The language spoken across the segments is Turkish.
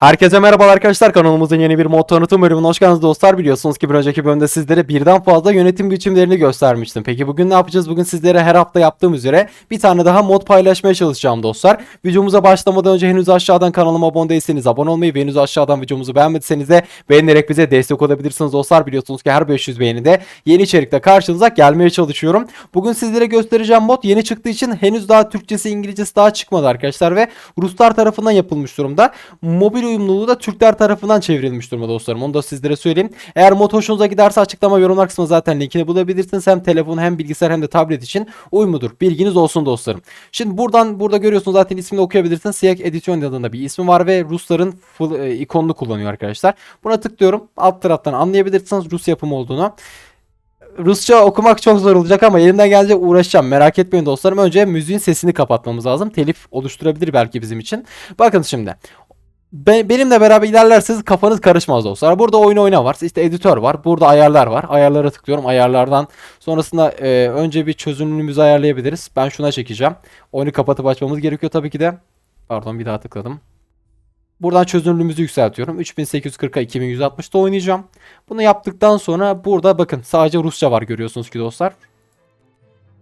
Herkese merhabalar arkadaşlar kanalımızın yeni bir mod tanıtım bölümüne hoş geldiniz dostlar biliyorsunuz ki bir önceki bölümde sizlere birden fazla yönetim biçimlerini göstermiştim. Peki bugün ne yapacağız? Bugün sizlere her hafta yaptığım üzere bir tane daha mod paylaşmaya çalışacağım dostlar. Videomuza başlamadan önce henüz aşağıdan kanalıma abone değilseniz abone olmayı ve henüz aşağıdan videomuzu beğenmediyseniz de beğenerek bize destek olabilirsiniz dostlar. Biliyorsunuz ki her 500 beğenide yeni içerikle karşınıza gelmeye çalışıyorum. Bugün sizlere göstereceğim mod yeni çıktığı için henüz daha Türkçesi İngilizcesi daha çıkmadı arkadaşlar ve Ruslar tarafından yapılmış durumda. Mobil uyumluluğu da Türkler tarafından çevrilmiş durumda dostlarım. Onu da sizlere söyleyeyim. Eğer mod hoşunuza giderse açıklama yorumlar kısmında zaten linkini bulabilirsiniz. Hem telefon hem bilgisayar hem de tablet için uyumludur. Bilginiz olsun dostlarım. Şimdi buradan burada görüyorsunuz zaten ismini okuyabilirsiniz. Siyek Edition adında bir ismi var ve Rusların full, e, ikonunu kullanıyor arkadaşlar. Buna tıklıyorum. Alt taraftan anlayabilirsiniz Rus yapımı olduğunu. Rusça okumak çok zor olacak ama elimden gelince uğraşacağım. Merak etmeyin dostlarım. Önce müziğin sesini kapatmamız lazım. Telif oluşturabilir belki bizim için. Bakın şimdi. Be- benimle beraber ilerlerseniz kafanız karışmaz dostlar. Burada oyun oyna var. İşte editör var. Burada ayarlar var. Ayarlara tıklıyorum. Ayarlardan sonrasında e, önce bir çözünürlüğümüzü ayarlayabiliriz. Ben şuna çekeceğim. Oyunu kapatıp açmamız gerekiyor tabii ki de. Pardon bir daha tıkladım. Buradan çözünürlüğümüzü yükseltiyorum. 3840'a 2160'da oynayacağım. Bunu yaptıktan sonra burada bakın sadece Rusça var görüyorsunuz ki dostlar.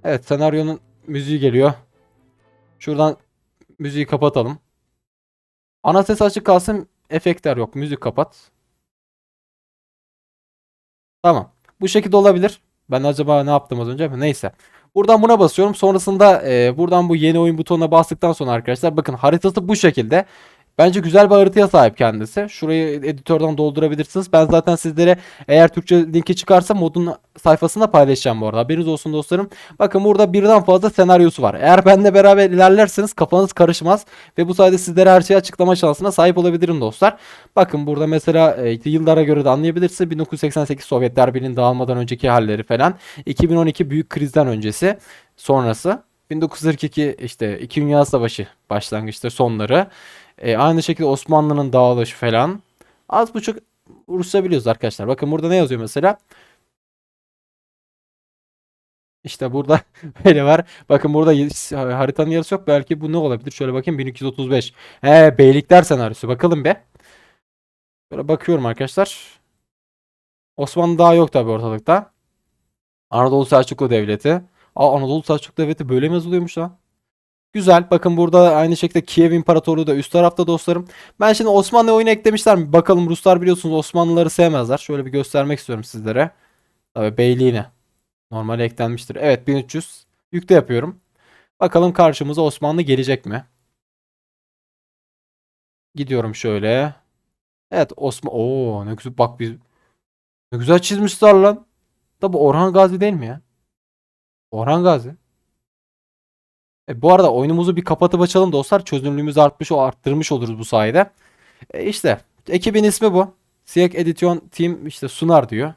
Evet senaryonun müziği geliyor. Şuradan müziği kapatalım. Ana ses açık kalsın. Efektler yok. Müzik kapat. Tamam. Bu şekilde olabilir. Ben acaba ne yaptım az önce? Neyse. Buradan buna basıyorum. Sonrasında e, buradan bu yeni oyun butonuna bastıktan sonra arkadaşlar bakın haritası bu şekilde. Bence güzel bir haritaya sahip kendisi. Şurayı editörden doldurabilirsiniz. Ben zaten sizlere eğer Türkçe linki çıkarsa modun sayfasında paylaşacağım bu arada. Haberiniz olsun dostlarım. Bakın burada birden fazla senaryosu var. Eğer benimle beraber ilerlerseniz kafanız karışmaz. Ve bu sayede sizlere her şeyi açıklama şansına sahip olabilirim dostlar. Bakın burada mesela e, yıllara göre de anlayabilirsiniz. 1988 Sovyetler Birliği'nin dağılmadan önceki halleri falan. 2012 büyük krizden öncesi sonrası. 1942 işte 2 Dünya Savaşı başlangıçta sonları. E, aynı şekilde Osmanlı'nın dağılışı falan. Az buçuk Rusça biliyoruz arkadaşlar. Bakın burada ne yazıyor mesela? İşte burada böyle var. Bakın burada haritanın yarısı yok. Belki bu ne olabilir? Şöyle bakayım 1235. He Beylikler senaryosu. Bakalım be. Böyle bakıyorum arkadaşlar. Osmanlı daha yok tabii ortalıkta. Anadolu Selçuklu Devleti. Aa Anadolu Selçuklu Devleti böyle mi yazılıyormuş lan? Güzel. Bakın burada aynı şekilde Kiev İmparatorluğu da üst tarafta dostlarım. Ben şimdi Osmanlı oyunu eklemişler mi? Bakalım Ruslar biliyorsunuz Osmanlıları sevmezler. Şöyle bir göstermek istiyorum sizlere. Tabii beyliğine. Normal eklenmiştir. Evet 1300. Yükle yapıyorum. Bakalım karşımıza Osmanlı gelecek mi? Gidiyorum şöyle. Evet Osman. Oo ne güzel bak biz ne güzel çizmişler lan. Tabi Orhan Gazi değil mi ya? Orhan Gazi. E, bu arada oyunumuzu bir kapatıp açalım dostlar. Çözünürlüğümüzü artmış o arttırmış oluruz bu sayede. E, işte ekibin ismi bu. Siyek Edition Team işte sunar diyor.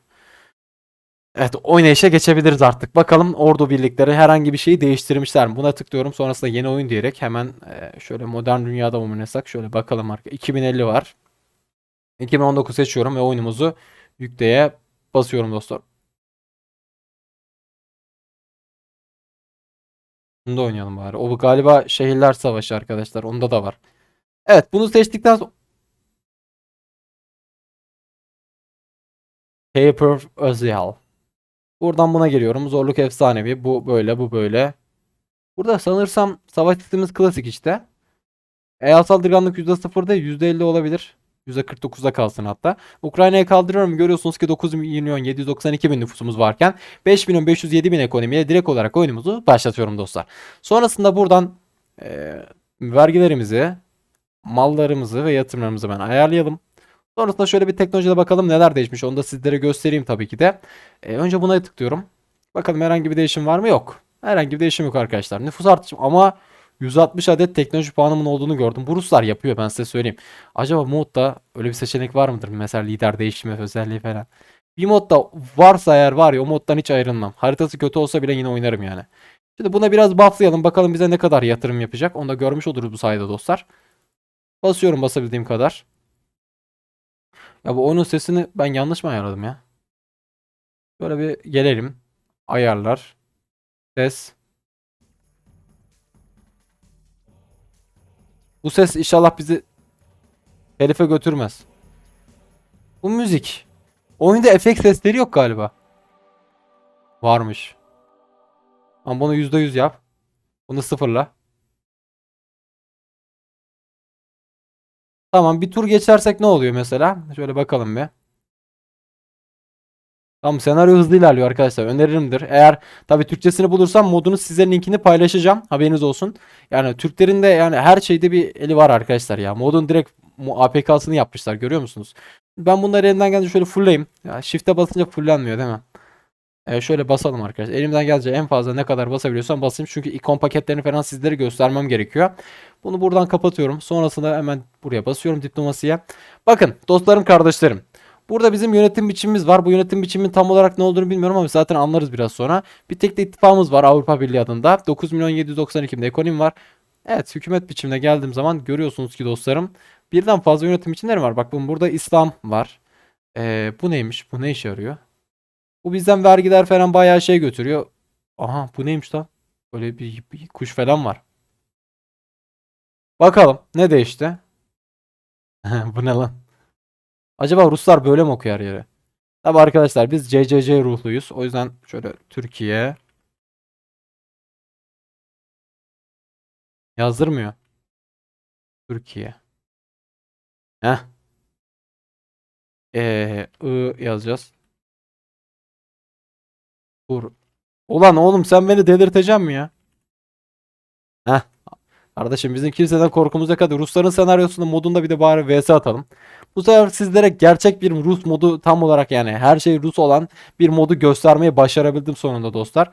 Evet oynayışa geçebiliriz artık. Bakalım ordu birlikleri herhangi bir şeyi değiştirmişler mi? Buna tıklıyorum. Sonrasında yeni oyun diyerek hemen e, şöyle modern dünyada oynasak şöyle bakalım arka. 2050 var. 2019 seçiyorum ve oyunumuzu yükleye basıyorum dostlar. Bunu da oynayalım bari. O galiba Şehirler Savaşı arkadaşlar. Onda da var. Evet bunu seçtikten sonra Paper özel. Buradan buna geliyorum. Zorluk efsanevi. Bu böyle bu böyle. Burada sanırsam savaş sistemimiz klasik işte. Eğer saldırganlık %0 değil %50 olabilir. %49'da kalsın hatta. Ukrayna'ya kaldırıyorum. Görüyorsunuz ki 9 milyon 792 bin nüfusumuz varken 5 milyon 507 bin ekonomiye direkt olarak oyunumuzu başlatıyorum dostlar. Sonrasında buradan e, vergilerimizi, mallarımızı ve yatırımlarımızı ben ayarlayalım. Sonrasında şöyle bir teknolojide bakalım neler değişmiş. Onu da sizlere göstereyim tabii ki de. E, önce buna tıklıyorum. Bakalım herhangi bir değişim var mı? Yok. Herhangi bir değişim yok arkadaşlar. Nüfus artışı ama 160 adet teknoloji puanımın olduğunu gördüm. Bu Ruslar yapıyor ben size söyleyeyim. Acaba modda öyle bir seçenek var mıdır? Mesela lider değişimi özelliği falan. Bir modda varsa eğer var ya o moddan hiç ayrılmam. Haritası kötü olsa bile yine oynarım yani. Şimdi buna biraz bufflayalım. Bakalım bize ne kadar yatırım yapacak. Onu da görmüş oluruz bu sayede dostlar. Basıyorum basabildiğim kadar. Ya bu oyunun sesini ben yanlış mı ayarladım ya? Böyle bir gelelim. Ayarlar. Ses. Bu ses inşallah bizi Telife götürmez. Bu müzik. Oyunda efekt sesleri yok galiba. Varmış. Ama bunu %100 yap. Bunu sıfırla. Tamam bir tur geçersek ne oluyor mesela? Şöyle bakalım bir. Tamam senaryo hızlı ilerliyor arkadaşlar. Öneririmdir. Eğer tabii Türkçesini bulursam modunu size linkini paylaşacağım. Haberiniz olsun. Yani Türklerin de yani her şeyde bir eli var arkadaşlar ya. Modun direkt APK'sını yapmışlar görüyor musunuz? Ben bunları elimden gelince şöyle fullleyim. Ya shift'e basınca fullenmiyor değil mi? Ee, şöyle basalım arkadaşlar. Elimden gelince en fazla ne kadar basabiliyorsam basayım. Çünkü ikon paketlerini falan sizlere göstermem gerekiyor. Bunu buradan kapatıyorum. Sonrasında hemen buraya basıyorum diplomasiye. Bakın dostlarım kardeşlerim. Burada bizim yönetim biçimimiz var. Bu yönetim biçiminin tam olarak ne olduğunu bilmiyorum ama zaten anlarız biraz sonra. Bir tek de ittifakımız var Avrupa Birliği adında. 9 milyon 792 bin ekonomi var. Evet hükümet biçimine geldiğim zaman görüyorsunuz ki dostlarım birden fazla yönetim biçimleri var. Bakın burada İslam var. Ee, bu neymiş? Bu ne işe yarıyor? Bu bizden vergiler falan bayağı şey götürüyor. Aha bu neymiş lan? Böyle bir, bir kuş falan var. Bakalım ne değişti? Bu ne lan? Acaba Ruslar böyle mi okuyor yere? Tabi arkadaşlar biz CCC ruhluyuz. O yüzden şöyle Türkiye yazdırmıyor. Türkiye. Heh. Ee, I yazacağız. Dur. Ulan oğlum sen beni delirteceksin mi ya? Heh. Kardeşim bizim kimseden korkumuz yok. Hadi Rusların senaryosunda modunda bir de bari vs atalım. Bu sefer sizlere gerçek bir Rus modu tam olarak yani her şey Rus olan bir modu göstermeyi başarabildim sonunda dostlar.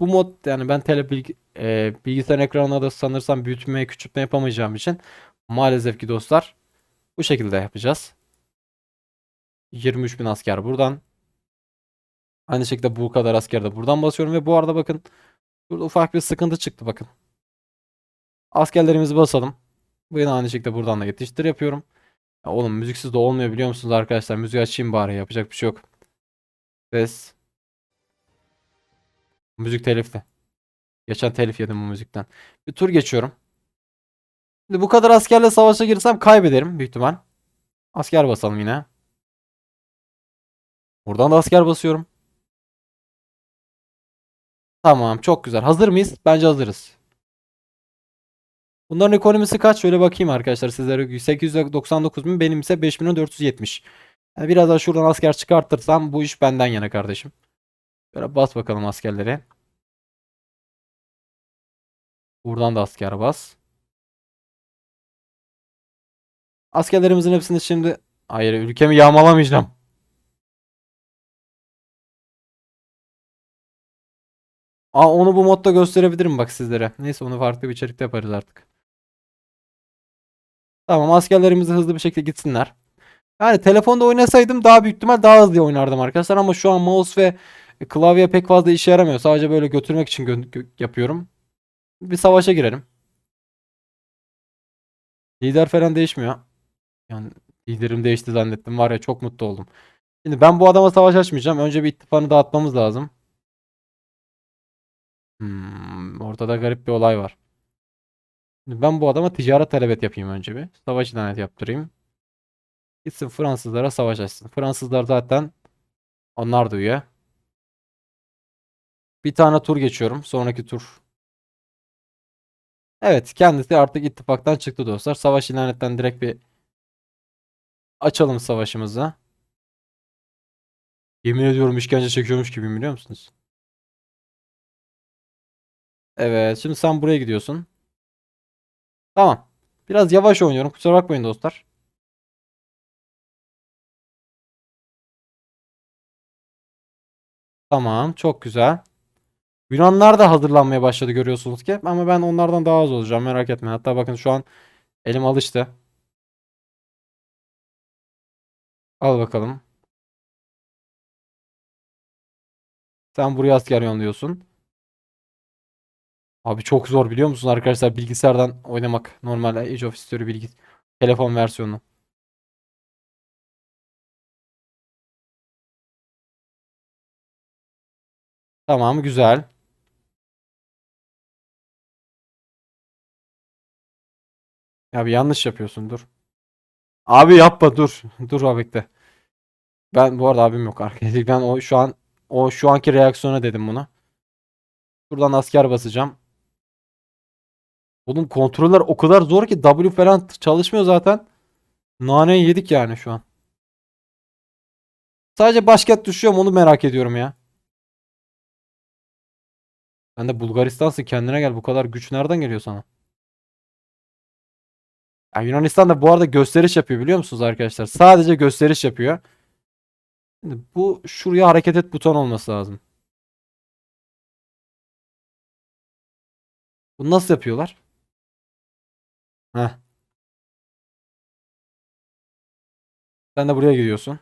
Bu mod yani ben tele bilgi, e, bilgisayar ekranına da sanırsam büyütme küçültme yapamayacağım için maalesef ki dostlar bu şekilde yapacağız. 23 bin asker buradan. Aynı şekilde bu kadar asker de buradan basıyorum ve bu arada bakın burada ufak bir sıkıntı çıktı bakın. Askerlerimizi basalım. Bu yine aynı şekilde buradan da yetiştir yapıyorum. Oğlum müziksiz de olmuyor biliyor musunuz arkadaşlar? Müziği açayım bari yapacak bir şey yok. Ses. Müzik telifli. Geçen telif yedim bu müzikten. Bir tur geçiyorum. Şimdi bu kadar askerle savaşa girsem kaybederim büyük ihtimal. Asker basalım yine. Buradan da asker basıyorum. Tamam çok güzel. Hazır mıyız? Bence hazırız. Bunların ekonomisi kaç? Şöyle bakayım arkadaşlar sizlere. 899 bin benim ise 5470. Yani biraz daha şuradan asker çıkartırsam bu iş benden yana kardeşim. Böyle bas bakalım askerlere. Buradan da asker bas. Askerlerimizin hepsini şimdi... Hayır ülkemi yağmalamayacağım. Aa onu bu modda gösterebilirim bak sizlere. Neyse onu farklı bir içerikte yaparız artık. Tamam askerlerimiz hızlı bir şekilde gitsinler. Yani telefonda oynasaydım daha büyük ihtimal daha hızlı oynardım arkadaşlar ama şu an mouse ve klavye pek fazla işe yaramıyor. Sadece böyle götürmek için gö- yapıyorum. Bir savaşa girelim. Lider falan değişmiyor. Yani liderim değişti zannettim. Var ya çok mutlu oldum. Şimdi ben bu adama savaş açmayacağım. Önce bir ittifakını dağıtmamız lazım. Hmm, ortada garip bir olay var. Ben bu adama ticaret talebet yapayım önce bir. Savaş ilan yaptırayım. Gitsin Fransızlara savaş açsın. Fransızlar zaten onlar da. Bir tane tur geçiyorum. Sonraki tur. Evet kendisi artık ittifaktan çıktı dostlar. Savaş ilan etten direkt bir açalım savaşımızı. Yemin ediyorum işkence çekiyormuş gibi biliyor musunuz? Evet şimdi sen buraya gidiyorsun. Tamam. Biraz yavaş oynuyorum. Kusura bakmayın dostlar. Tamam. Çok güzel. Yunanlar da hazırlanmaya başladı görüyorsunuz ki. Ama ben onlardan daha az olacağım. Merak etmeyin. Hatta bakın şu an elim alıştı. Al bakalım. Sen buraya asker yolluyorsun. Abi çok zor biliyor musun arkadaşlar bilgisayardan oynamak. Normal Age of History bilgi telefon versiyonu. Tamam güzel. Ya bir yanlış yapıyorsun dur. Abi yapma dur. Dur abi bekle. Ben bu arada abim yok arkadaşlar. Ben o şu an o şu anki reaksiyona dedim bunu. Buradan asker basacağım. Oğlum kontroller o kadar zor ki W falan çalışmıyor zaten. Naneyi yedik yani şu an. Sadece başkent düşüyor mu onu merak ediyorum ya. Sen de Bulgaristan'sın kendine gel bu kadar güç nereden geliyor sana? Ya Yunanistan da bu arada gösteriş yapıyor biliyor musunuz arkadaşlar? Sadece gösteriş yapıyor. Şimdi bu şuraya hareket et buton olması lazım. Bunu nasıl yapıyorlar? Heh. Sen de buraya gidiyorsun.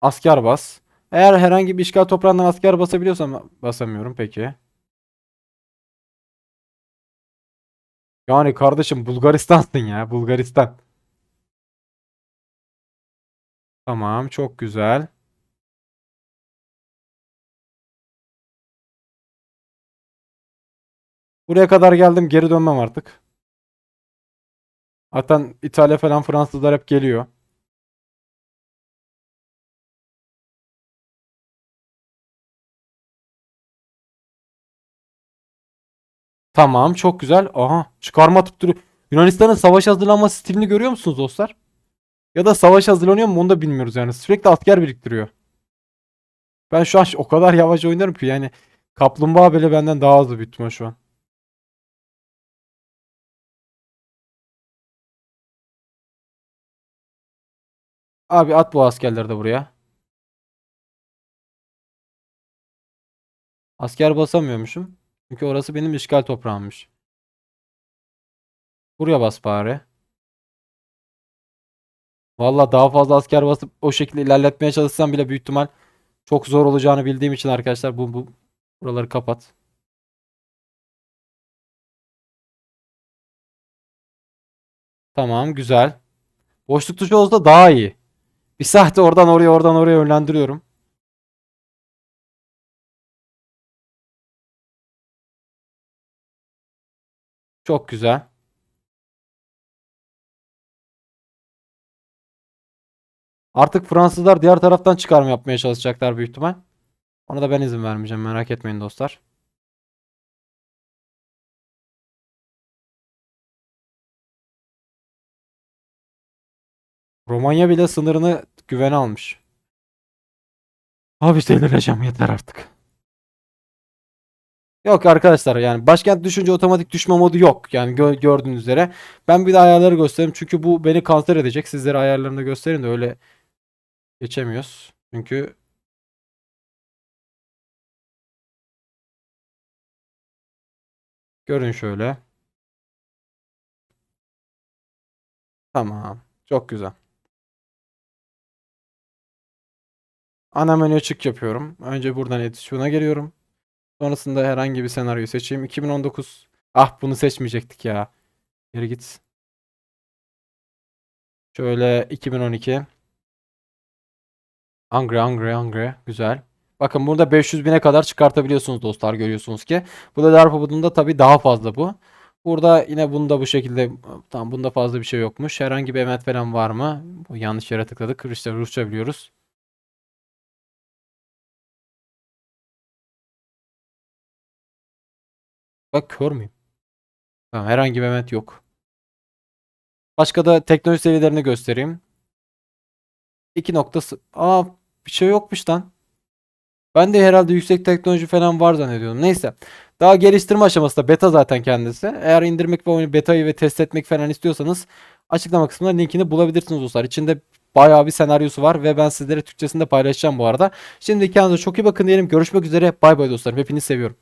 Asker bas. Eğer herhangi bir işgal toprağından asker basabiliyorsam basamıyorum peki. Yani kardeşim Bulgaristan'sın ya Bulgaristan. Tamam çok güzel. Buraya kadar geldim geri dönmem artık. Zaten İtalya falan Fransızlar hep geliyor. Tamam çok güzel. Aha çıkarma atıp duruyor. Yunanistan'ın savaş hazırlanma stilini görüyor musunuz dostlar? Ya da savaş hazırlanıyor mu onu da bilmiyoruz yani. Sürekli asker biriktiriyor. Ben şu an o kadar yavaş oynarım ki yani kaplumbağa bile benden daha hızlı büyük ihtimal şu an. Abi at bu askerleri de buraya. Asker basamıyormuşum. Çünkü orası benim işgal toprağımmış. Buraya bas bari. Valla daha fazla asker basıp o şekilde ilerletmeye çalışsam bile büyük ihtimal çok zor olacağını bildiğim için arkadaşlar bu, bu buraları kapat. Tamam güzel. Boşluk tuşu olsa daha iyi. Bir saatte oradan oraya oradan oraya yönlendiriyorum. Çok güzel. Artık Fransızlar diğer taraftan çıkarma yapmaya çalışacaklar büyük ihtimal. Ona da ben izin vermeyeceğim merak etmeyin dostlar. Romanya bile sınırını güvene almış. Abi delireceğim yeter artık. Yok arkadaşlar yani başkent düşünce otomatik düşme modu yok. Yani gö- gördüğünüz üzere. Ben bir de ayarları göstereyim. Çünkü bu beni kanser edecek. Sizlere ayarlarını göstereyim de öyle geçemiyoruz. Çünkü görün şöyle. Tamam. Çok güzel. Ana menüye çık yapıyorum. Önce buradan edisyona geliyorum. Sonrasında herhangi bir senaryo seçeyim. 2019. Ah bunu seçmeyecektik ya. Geri git. Şöyle 2012. Angry, Angry, Angry. Güzel. Bakın burada 500 bine kadar çıkartabiliyorsunuz dostlar görüyorsunuz ki. Bu da darp budunda tabii daha fazla bu. Burada yine bunda bu şekilde tamam bunda fazla bir şey yokmuş. Herhangi bir emet falan var mı? Bu yanlış yere tıkladık. İşte Rusça biliyoruz. Bak kör müyüm? Tamam, herhangi bir emet yok. Başka da teknoloji seviyelerini göstereyim. 2 noktası. Aa bir şey yokmuş lan. Ben de herhalde yüksek teknoloji falan var zannediyordum. Neyse. Daha geliştirme aşamasında beta zaten kendisi. Eğer indirmek ve oyunu betayı ve test etmek falan istiyorsanız açıklama kısmında linkini bulabilirsiniz dostlar. İçinde bayağı bir senaryosu var ve ben sizlere Türkçesinde paylaşacağım bu arada. Şimdi kendinize çok iyi bakın diyelim. Görüşmek üzere. Bay bay dostlarım. Hepinizi seviyorum.